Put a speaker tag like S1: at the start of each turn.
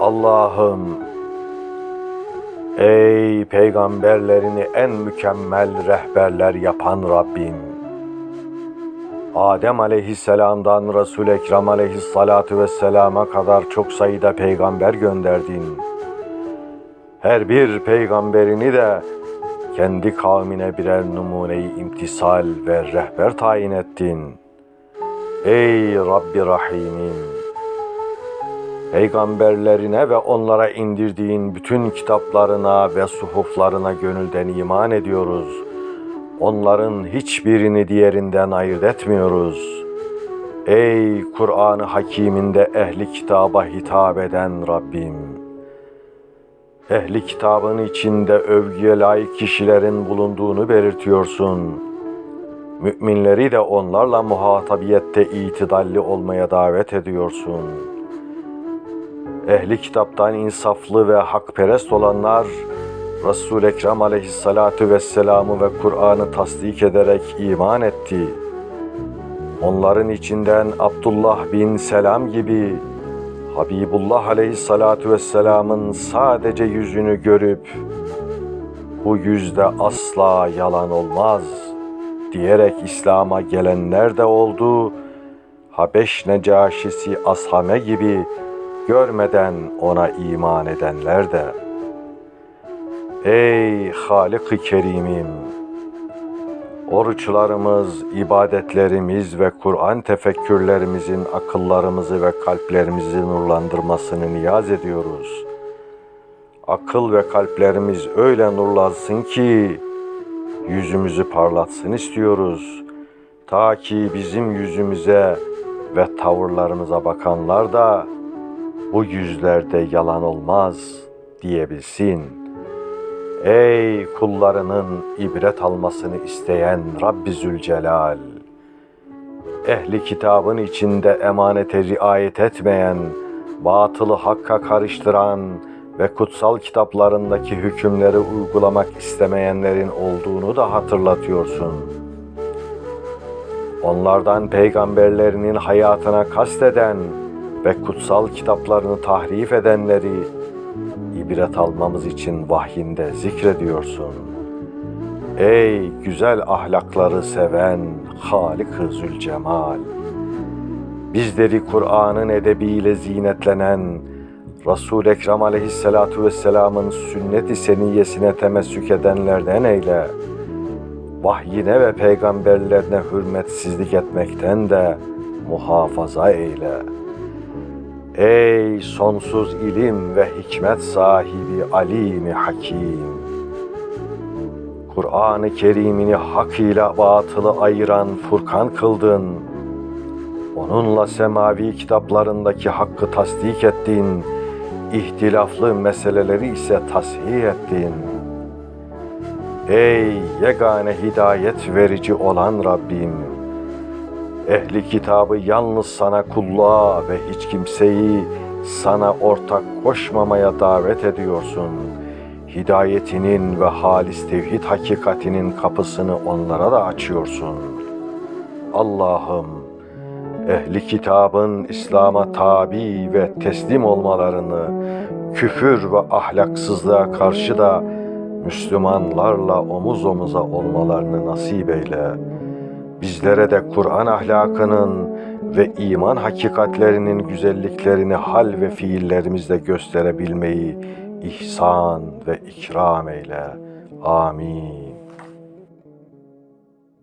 S1: Allah'ım ey peygamberlerini en mükemmel rehberler yapan Rabbim Adem aleyhisselamdan Resul-i Ekrem aleyhissalatu vesselama kadar çok sayıda peygamber gönderdin. Her bir peygamberini de kendi kavmine birer numuneyi imtisal ve rehber tayin ettin. Ey Rabbi Rahim'im! Peygamberlerine ve onlara indirdiğin bütün kitaplarına ve suhuflarına gönülden iman ediyoruz. Onların hiçbirini diğerinden ayırt etmiyoruz. Ey Kur'an-ı Hakîm'inde ehli kitaba hitap eden Rabbim! Ehli kitabın içinde övgüye layık kişilerin bulunduğunu belirtiyorsun. Müminleri de onlarla muhatabiyette itidalli olmaya davet ediyorsun.'' Ehli kitaptan insaflı ve hakperest olanlar Resul-i Ekrem aleyhissalatu vesselam'ı ve Kur'an'ı tasdik ederek iman etti. Onların içinden Abdullah bin Selam gibi Habibullah aleyhissalatu vesselam'ın sadece yüzünü görüp bu yüzde asla yalan olmaz diyerek İslam'a gelenler de oldu. Habeş Necaşisi Ashame gibi görmeden ona iman edenler de Ey Halik-i Kerim'im oruçlarımız, ibadetlerimiz ve Kur'an tefekkürlerimizin akıllarımızı ve kalplerimizi nurlandırmasını niyaz ediyoruz. Akıl ve kalplerimiz öyle nurlansın ki yüzümüzü parlatsın istiyoruz. Ta ki bizim yüzümüze ve tavırlarımıza bakanlar da bu yüzlerde yalan olmaz diyebilsin. Ey kullarının ibret almasını isteyen Rabbi Zülcelal! Ehli kitabın içinde emanete riayet etmeyen, batılı hakka karıştıran ve kutsal kitaplarındaki hükümleri uygulamak istemeyenlerin olduğunu da hatırlatıyorsun. Onlardan peygamberlerinin hayatına kasteden, ve kutsal kitaplarını tahrif edenleri ibret almamız için vahyinde zikrediyorsun. Ey güzel ahlakları seven Halik-ı Zülcemal! Bizleri Kur'an'ın edebiyle zinetlenen Resul-i Ekrem aleyhissalatu vesselamın sünnet-i seniyyesine temessük edenlerden eyle. Vahyine ve peygamberlerine hürmetsizlik etmekten de muhafaza eyle.'' Ey sonsuz ilim ve hikmet sahibi alimi hakim! Kur'an-ı Kerim'ini hak ile batılı ayıran Furkan kıldın. Onunla semavi kitaplarındaki hakkı tasdik ettin. İhtilaflı meseleleri ise tasih ettin. Ey yegane hidayet verici olan Rabbim! Ehli kitabı yalnız sana kulluğa ve hiç kimseyi sana ortak koşmamaya davet ediyorsun. Hidayetinin ve halis tevhid hakikatinin kapısını onlara da açıyorsun. Allah'ım, ehli kitabın İslam'a tabi ve teslim olmalarını, küfür ve ahlaksızlığa karşı da Müslümanlarla omuz omuza olmalarını nasip eyle.'' Bizlere de Kur'an ahlakının ve iman hakikatlerinin güzelliklerini hal ve fiillerimizle gösterebilmeyi ihsan ve ikram eyle. Amin.